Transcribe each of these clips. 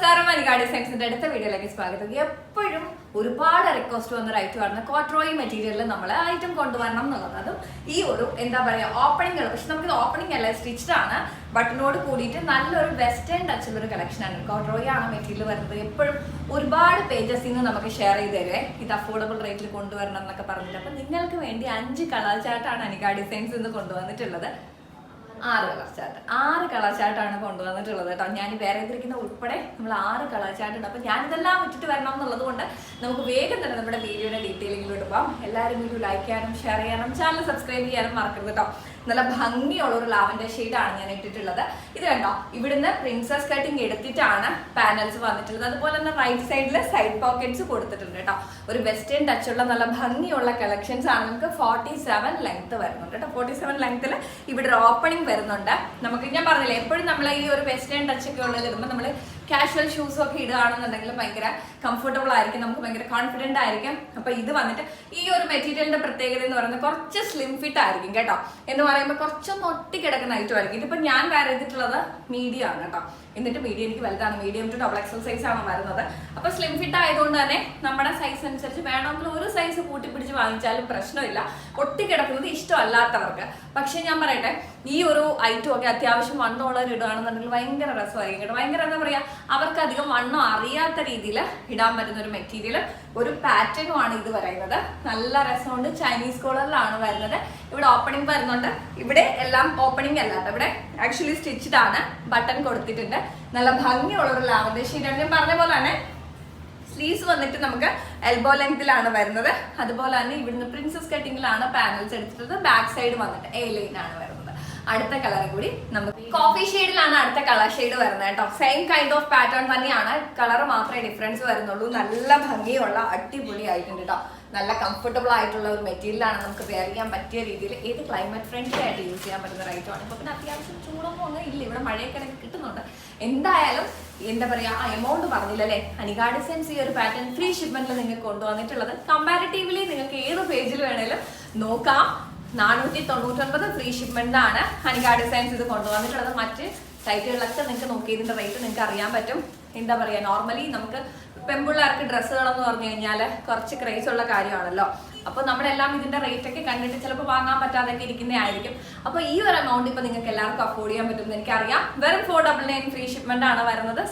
നമസ്കാരം മനികാ സയൻസിന്റെ അടുത്ത വീഡിയോയിലേക്ക് സ്വാഗതം. എപ്പോഴും ഒരുപാട് റിക്വസ്റ്റ് വന്ന റൈറ്റ് വരുന്ന കോട്രോയി മെറ്റീരിയലിൽ നമ്മൾ ഐറ്റം കൊണ്ടുവരണം എന്നുള്ളതും ഈ ഒരു എന്താ പറയുക ഓപ്പണിംഗ് പക്ഷെ നമുക്ക് ഓപ്പണിംഗ് അല്ല സ്റ്റിച്ച്ഡ് ആണ്. ബട്ടനോട് കൂടിയിട്ട് നല്ലൊരു വെസ്റ്റേൺ ടച്ചുള്ള ഒരു കളക്ഷൻ ആണ്. കോട്രോയി ആണ് മെറ്റീരിയൽ വരുന്നത്. എപ്പോഴും ഒരുപാട് പേജസ് ഇന്ന് നമുക്ക് ഷെയർ ചെയ്ത് തരുവേ. ഇത് അഫോർഡബിൾ റേറ്റിൽ കൊണ്ടുവരണം എന്നൊക്കെ പറഞ്ഞിട്ട്. അപ്പൊ നിങ്ങൾക്ക് വേണ്ടി അഞ്ച് കളർ ചാർട്ടാണ് അനിക ഡിസൈൻസ് ഇന്ന് കൊണ്ടുവന്നിട്ടുള്ളത്. ആറ് കളർ ചാർട്ട് ആറ് കളർ ചാർട്ടാണ് കൊണ്ടുവന്നിട്ടുള്ളത് കേട്ടോ. ഞാൻ വേറെ ഇതിരിക്കുന്ന ഉൾപ്പെടെ നമ്മൾ ആറ് കളർ ചാർട്ട് ഉണ്ട്. അപ്പം ഞാനിതെല്ലാം വിട്ടിട്ട് വരണം എന്നുള്ളത് കൊണ്ട് നമുക്ക് വേഗം തന്നെ നമ്മുടെ വീഡിയോയുടെ ഡീറ്റെയിലിങ്ങിലോട്ട് പോകാം എല്ലാവരും വീഡിയോ ലൈക്ക് ചെയ്യാനും ഷെയർ ചെയ്യാനും ചാനൽ സബ്സ്ക്രൈബ് ചെയ്യാനും മറക്കരുത് കേട്ടോ. നല്ല ഭംഗിയുള്ള ഒരു ലാവൻഡർ ആണ് ഞാൻ ഇട്ടിട്ടുള്ളത്. ഇത് കണ്ടോ? ഇവിടുന്ന് പ്രിൻസസ് കട്ടിങ് എടുത്തിട്ടാണ് പാനൽസ് വന്നിട്ടുള്ളത്. അതുപോലെ തന്നെ റൈറ്റ് സൈഡിൽ സൈഡ് പോക്കറ്റ്സ് കൊടുത്തിട്ടുണ്ട് കേട്ടോ. ഒരു വെസ്റ്റേൺ ടച്ചുള്ള നല്ല ഭംഗിയുള്ള കളക്ഷൻസ് ആണ്. നമുക്ക് ഫോർട്ടി സെവൻ ലെങ്ത് വരുന്നുണ്ട് കേട്ടോ. ഫോർട്ടി സെവൻ ലെങ്ത്തിൽ ഇവിടെ ഒരു ഓപ്പണിംഗ് വരുന്നുണ്ട്. നമുക്ക് ഞാൻ പറഞ്ഞില്ലേ എപ്പോഴും നമ്മൾ ഈ ഒരു വെസ്റ്റേൺ ടച്ച് ഒക്കെ ഉള്ളത് ഇടുമ്പോൾ നമ്മൾ കാഷ്വൽ ഷൂസും ഒക്കെ ഇടുകയാണെന്നുണ്ടെങ്കിൽ ഭയങ്കര കംഫർട്ടബിൾ ആയിരിക്കും. നമുക്ക് ഭയങ്കര കോൺഫിഡന്റ് ആയിരിക്കും. അപ്പൊ ഇത് വന്നിട്ട് ഈ ഒരു മെറ്റീരിയലിന്റെ പ്രത്യേകത എന്ന് പറയുന്നത് കുറച്ച് സ്ലിം ഫിറ്റ് ആയിരിക്കും കേട്ടോ. എന്ന് പറയുമ്പോൾ കുറച്ചൊന്ന് ഒട്ടി കിടക്കുന്ന ഐറ്റം ആയിരിക്കും. ഇതിപ്പോ ഞാൻ വേറെ ചെയ്തിട്ടുള്ളത് മീഡിയം ആണ് കേട്ടോ. എന്നിട്ട് മീഡിയം എനിക്ക് വലുതാണ്. Medium to double XL size ആണ് വരുന്നത്. അപ്പൊ സ്ലിം ഫിറ്റ് ആയതുകൊണ്ട് തന്നെ നമ്മുടെ സൈസ് അനുസരിച്ച് വേണമെങ്കിൽ ഒരു സൈസ് കൂട്ടി പിടിച്ച് വാങ്ങിച്ചാലും പ്രശ്നമില്ല. ഒട്ടി കിടക്കുന്നത് ഇഷ്ടമല്ലാത്തവർക്ക്. പക്ഷെ ഞാൻ പറയട്ടെ ഈ ഒരു ഐറ്റം ഒക്കെ അത്യാവശ്യം വണ്ണമുള്ളവർ ഇടുകയാണെന്നുണ്ടെങ്കിൽ ഭയങ്കര രസമായിരിക്കും കേട്ടോ. ഭയങ്കര എന്താ പറയാ അവർക്ക് അധികം വണ്ണം അറിയാത്ത രീതിയിൽ ഇടാൻ പറ്റുന്ന ഒരു മെറ്റീരിയൽ ഒരു പാറ്റേണും ആണ് ഇത് പറയുന്നത്. നല്ല രസമുണ്ട്. ചൈനീസ് കോളറിലാണ് വരുന്നത്. ഇവിടെ ഓപ്പണിംഗ് വരുന്നുണ്ട്. ഇവിടെ എല്ലാം ഓപ്പണിംഗ് അല്ല. ഇവിടെ ആക്ച്വലി സ്റ്റിച്ച്ഡ് ആണ്. ബട്ടൺ കൊടുത്തിട്ടുണ്ട്. നല്ല ഭംഗിയുള്ള ഒരു ലാവൻഡർ ഷീറ്റാണ് ഞാൻ പറഞ്ഞ പോലെ തന്നെ സ്ലീവ്സ് വന്നിട്ട് നമുക്ക് എൽബോ ലെങ്തിലാണ് വരുന്നത്. അതുപോലെ തന്നെ ഇവിടുന്ന് പ്രിൻസസ് കട്ടിങ്ങിലാണ് പാനൽസ് എടുത്തിട്ടുള്ളത്. ബാക്ക് സൈഡ് വന്നിട്ട് എ ലൈൻ ആണ് വരുന്നത്. അടുത്ത കളർ കൂടി നമുക്ക് കോഫി ഷെയ്ഡിലാണ് അടുത്ത കളർ ഷെയ്ഡ് വരുന്നത് കേട്ടോ. സെയിം കൈൻഡ് ഓഫ് പാറ്റേൺ തന്നെയാണ്. കളർ മാത്രമേ ഡിഫറൻസ് വരുന്നുള്ളൂ. നല്ല ഭംഗിയുള്ള അടിപൊളി ആയിട്ടുണ്ട് കേട്ടോ. നല്ല കംഫർട്ടബിൾ ആയിട്ടുള്ള ഒരു മെറ്റീരിയലാണ് നമുക്ക് വെയർ ചെയ്യാൻ പറ്റിയ രീതിയിൽ ഏത് ക്ലൈമറ്റ് ഫ്രണ്ട്ലി ആയിട്ട് യൂസ് ചെയ്യാൻ പറ്റുന്ന ഒരു ഐറ്റമാണ് ഇപ്പൊ പിന്നെ അത്യാവശ്യം ചൂടൊന്നും ഒന്നും ഇല്ല. ഇവിടെ മഴയൊക്കെ കിട്ടുന്നുണ്ട്. എന്തായാലും എന്താ പറയാ ആ എമൗണ്ട് പറഞ്ഞില്ലല്ലേ? അനികാ സെൻസ് ഈ ഒരു പാറ്റേൺ ഫ്രീ ഷിപ്മെന്റിൽ നിങ്ങൾക്ക് കൊണ്ടുവന്നിട്ടുള്ളത്. കമ്പാരിറ്റീവ്ലി നിങ്ങൾക്ക് ഏത് പേജിൽ വേണേലും നോക്കാം. നാനൂറ്റി തൊണ്ണൂറ്റൊൻപത് ഫ്രീ ഷിപ്മെന്റ് ആണ്. ഹനികാ ഡിസൈൻസ് ഇത് കൊണ്ടുവന്നിട്ടുള്ളത്. മറ്റ് സൈറ്റുകളിലൊക്കെ നിങ്ങൾക്ക് നോക്കി ഇതിന്റെ റേറ്റ് നിങ്ങൾക്ക് അറിയാൻ പറ്റും. എന്താ പറയാ? നോർമലി നമുക്ക് പെൺപിള്ളേർക്ക് ഡ്രസ്സുകൾ എന്ന് പറഞ്ഞു കഴിഞ്ഞാൽ കുറച്ച് ക്രേസ് ഉള്ള കാര്യമാണല്ലോ. അപ്പോൾ നമ്മളെല്ലാം ഇതിന്റെ റേറ്റ് ഒക്കെ കണ്ടിട്ട് ചിലപ്പോൾ വാങ്ങാൻ പറ്റാതൊക്കെ ഇരിക്കുന്നതായിരിക്കും അപ്പോൾ ഈ ഒരു എമൗണ്ട് ഇപ്പോൾ നിങ്ങൾക്ക് എല്ലാവർക്കും അഫോർഡ് ചെയ്യാൻ പറ്റുമെന്ന് എനിക്കറിയാം. വെറും four double nine free shipment ആണ് വരുന്നത്.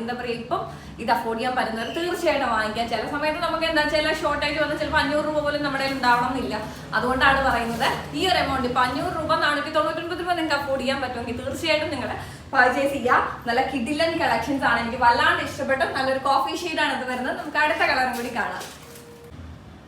എന്താ പറയുക ഇപ്പം ഇത് അഫോർഡ് ചെയ്യാൻ പറ്റുന്നവർ തീർച്ചയായിട്ടും വാങ്ങിക്കാം. ചില സമയത്ത് നമുക്ക് എന്താ ചില ഷോർട്ടേജ് വന്ന് ചിലപ്പോൾ അഞ്ഞൂറ് രൂപ പോലും നമ്മുടെ ഉണ്ടാവണം എന്നില്ല അതുകൊണ്ടാണ് പറയുന്നത് ഈ ഒരു എമൗണ്ട് ഇപ്പൊ അഞ്ഞൂറ് രൂപ നാനൂറ്റി തൊണ്ണൂറ്റൊൻപത് രൂപ നിങ്ങൾക്ക് അഫോർഡ് ചെയ്യാൻ പറ്റുമെങ്കിൽ തീർച്ചയായിട്ടും നിങ്ങൾ പർച്ചേസ് ചെയ്യാം. നല്ല കിഡിലൻ കളക്ഷൻസ് ആണ്. എനിക്ക് വല്ലാണ്ട് ഇഷ്ടപ്പെട്ടു. നല്ലൊരു കോഫി ആണ് ഇത് വരുന്നത്. നമുക്ക് അടുത്ത കളറും കൂടി കാണാം.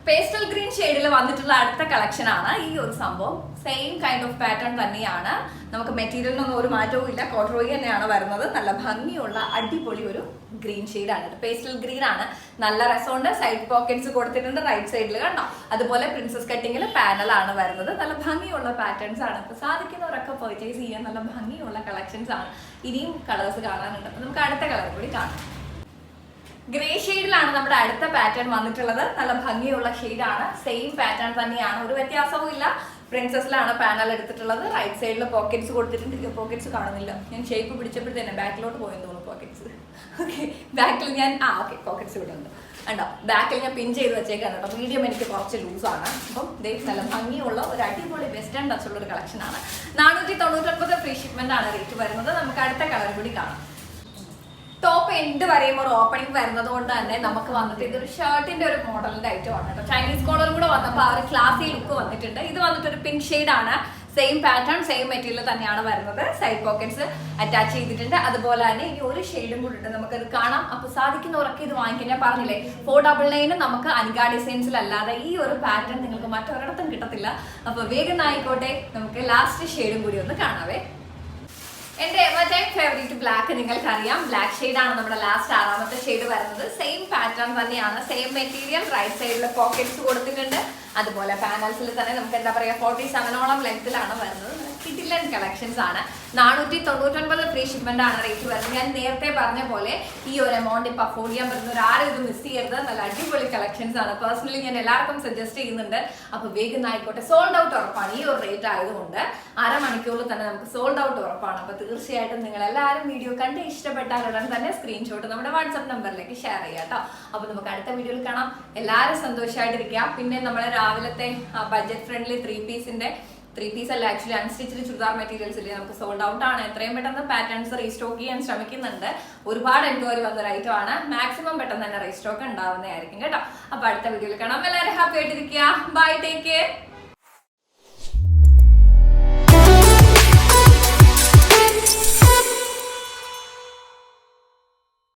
പേസ്റ്റൽ ഗ്രീൻ ഷെയ്ഡിൽ വന്നിട്ടുള്ള അടുത്ത കളക്ഷൻ ആണ് ഈ ഒരു സംഭവം. സെയിം കൈൻഡ് ഓഫ് പാറ്റേൺ തന്നെയാണ്. നമുക്ക് മെറ്റീരിയലിനൊന്നും ഒരു മാറ്റവും ഇല്ല. കോട്ടറോയി തന്നെയാണ് വരുന്നത്. നല്ല ഭംഗിയുള്ള അടിപൊളി ഒരു ഗ്രീൻ ഷെയ്ഡാണ് പേസ്റ്റൽ ഗ്രീൻ ആണ്. നല്ല രസമുണ്ട്. സൈഡ് പോക്കറ്റ്സ് കൊടുത്തിട്ടുണ്ട്. റൈറ്റ് സൈഡിൽ കണ്ടോ? അതുപോലെ പ്രിൻസസ് കട്ടിങ്ങിൽ പാനലാണ് വരുന്നത്. നല്ല ഭംഗിയുള്ള പാറ്റേൺസ് ആണ്. അപ്പൊ സാധിക്കുന്നവരൊക്കെ പർച്ചേസ് ചെയ്യാൻ നല്ല ഭംഗിയുള്ള കളക്ഷൻസ് ആണ്. ഇനിയും കളേഴ്സ് കാണാനുണ്ട്. അപ്പൊ നമുക്ക് അടുത്ത കളർ കൂടി കാണാം. ഗ്രേ ഷെയ്ഡിലാണ് നമ്മുടെ അടുത്ത പാറ്റേൺ വന്നിട്ടുള്ളത്. നല്ല ഭംഗിയുള്ള ഷെയ്ഡാണ് സെയിം പാറ്റേൺ തന്നെയാണ്. ഒരു വ്യത്യാസവും ഇല്ല പ്രിൻസസിലാണ് പാനൽ എടുത്തിട്ടുള്ളത്. റൈറ്റ് സൈഡിൽ പോക്കറ്റ്സ് കൊടുത്തിട്ടുണ്ട്. പോക്കറ്റ്സ് കാണുന്നില്ല. ഞാൻ ഷേപ്പ് പിടിച്ചപ്പോഴത്തേനെ ബാക്കിലോട്ട് പോയെന്ന് തോന്നുന്നു പോക്കറ്റ്സ് ഓക്കെ ബാക്കിൽ ഞാൻ ആ ഓക്കെ പോക്കറ്റ്സ് ഇവിടെ ഉണ്ട്. ഉണ്ടോ ബാക്കിൽ ഞാൻ പിൻ ചെയ്ത് വെച്ചേക്കാണ് കേട്ടോ. മീഡിയം എനിക്ക് കുറച്ച് ലൂസാണ് അപ്പം ദേ നല്ല ഭംഗിയുള്ള ഒരു അടിപൊളി വെസ്റ്റേൺ ടച്ചുള്ള ഒരു കളക്ഷനാണ് നാനൂറ്റി തൊണ്ണൂറ്റൊൻപത് ഫ്രീ ഷിപ്മെന്റ് ആണ് റേറ്റ് വരുന്നത്. നമുക്ക് അടുത്ത കളർ കൂടി കാണാം. ടോപ്പ് എൻഡ് പറയുമ്പോൾ ഒരു ഓപ്പണിംഗ് വരുന്നത് കൊണ്ട് തന്നെ നമുക്ക് വന്നിട്ട് ഇതൊരു ഷർട്ടിന്റെ ഒരു മോഡലിന്റെ ഐറ്റം ആണ് കേട്ടോ. ചൈനീസ് കോളർ കൂടെ വന്നപ്പോൾ ആ ഒരു ക്ലാസി ലുക്ക് വന്നിട്ടുണ്ട്. ഇത് വന്നിട്ട് ഒരു പിങ്ക് ഷെയ്ഡ് ആണ്. സെയിം പാറ്റേൺ സെയിം മെറ്റീരിയൽ തന്നെയാണ് വരുന്നത്. സൈഡ് പോക്കറ്റ്സ് അറ്റാച്ച് ചെയ്തിട്ടുണ്ട്. അതുപോലെ തന്നെ ഈ ഒരു ഷെയ്ഡും കൂടി ഉണ്ട്. നമുക്കത് കാണാം. അപ്പൊ സാധിക്കുന്നവരൊക്കെ ഇത് വാങ്ങിക്കാൻ ഞാൻ പറഞ്ഞില്ലേ? ഫോർ ഡബിൾ നയന് നമുക്ക് അനിക ഡിസൈൻസിലല്ലാതെ ഈ ഒരു പാറ്റേൺ നിങ്ങൾക്ക് മറ്റൊരിടത്തും കിട്ടത്തില്ല. അപ്പൊ വേഗം ആയിക്കോട്ടെ നമുക്ക് ലാസ്റ്റ് ഷെയ്ഡും കൂടി ഒന്ന് കാണാവേ. എന്റെ മറ്റേ ഫേവറേറ്റ് ബ്ലാക്ക് നിങ്ങൾക്കറിയാം. ബ്ലാക്ക് ഷെയ്ഡ് ആണ് നമ്മുടെ ലാസ്റ്റ് ആറാമത്തെ ഷെയ്ഡ് വരുന്നത്. സെയിം പാറ്റേൺ തന്നെയാണ്. സെയിം മെറ്റീരിയൽ റൈറ്റ് സൈഡിൽ പോക്കറ്റ്സ് കൊടുത്തിട്ടുണ്ട്. അതുപോലെ പാനൽസിൽ തന്നെ നമുക്ക് എന്താ പറയുക ഫോർട്ടി സെവനോളം ലെങ്ത്തിലാണ് വരുന്നത്. കിഡിലൻ കളക്ഷൻസ് ആണ്. നാനൂറ്റി തൊണ്ണൂറ്റൊൻപത് ഫ്രീ ഷിപ്മെന്റ് ആണ് റേറ്റ് വരുന്നത്. ഞാൻ നേരത്തെ പറഞ്ഞ പോലെ ഈ ഒരു എമൗണ്ട് ഇപ്പൊ അഫോർഡ് ചെയ്യാൻ പറ്റുന്ന ആരും ഇത് മിസ് ചെയ്യരുത്. നല്ല അടിപൊളി കളക്ഷൻസ് ആണ്. പേഴ്സണലി ഞാൻ എല്ലാവർക്കും സജസ്റ്റ് ചെയ്യുന്നുണ്ട്. അപ്പൊ വേഗം ആയിക്കോട്ടെ. സോൾഡ് ഔട്ട് ഉറപ്പാണ്. ഈ ഒരു റേറ്റ് ആയതുകൊണ്ട് അരമണിക്കൂറിൽ തന്നെ നമുക്ക് സോൾഡ് ഔട്ട് ഉറപ്പാണ്. അപ്പൊ തീർച്ചയായിട്ടും നിങ്ങൾ എല്ലാവരും വീഡിയോ കണ്ട് ഇഷ്ടപ്പെട്ടാൽ ഉടൻ തന്നെ സ്ക്രീൻഷോട്ട് നമ്മുടെ വാട്സ്ആപ്പ് നമ്പറിലേക്ക് ഷെയർ ചെയ്യാം കേട്ടോ അപ്പൊ നമുക്ക് അടുത്ത വീഡിയോയിൽ കാണാം. എല്ലാവരും സന്തോഷമായിട്ടിരിക്കുക പിന്നെ നമ്മളെ രാവിലത്തെ ബഡ്ജറ്റ് ഫ്രണ്ട്ലി ത്രീ പീസിന്റെ ത്രീ പീസ് അല്ല. ആക്ച്വലി അൺസ്റ്റിച്ച്ഡ് ചുരിദാർ മെറ്റീരിയൽസ് ഇല്ലേ? നമുക്ക് സോൾഡ് ഔട്ട് ആണ്. എത്രയും പെട്ടെന്ന് പാറ്റേൺസ് റീസ്റ്റോക്ക് ചെയ്യാൻ ശ്രമിക്കുന്നുണ്ട്. ഒരുപാട് എൻക്വയറി വന്ന ഒരു ഐറ്റം ആണ്. മാക്സിമം പെട്ടെന്ന് തന്നെ റീസ്റ്റോക്ക് ഉണ്ടാവുന്നതായിരിക്കും കേട്ടോ. അപ്പൊ അടുത്ത വീഡിയോയിൽ കാണാം. എല്ലാവരും ഹാപ്പി ആയിട്ടിരിക്കുക. Bye take care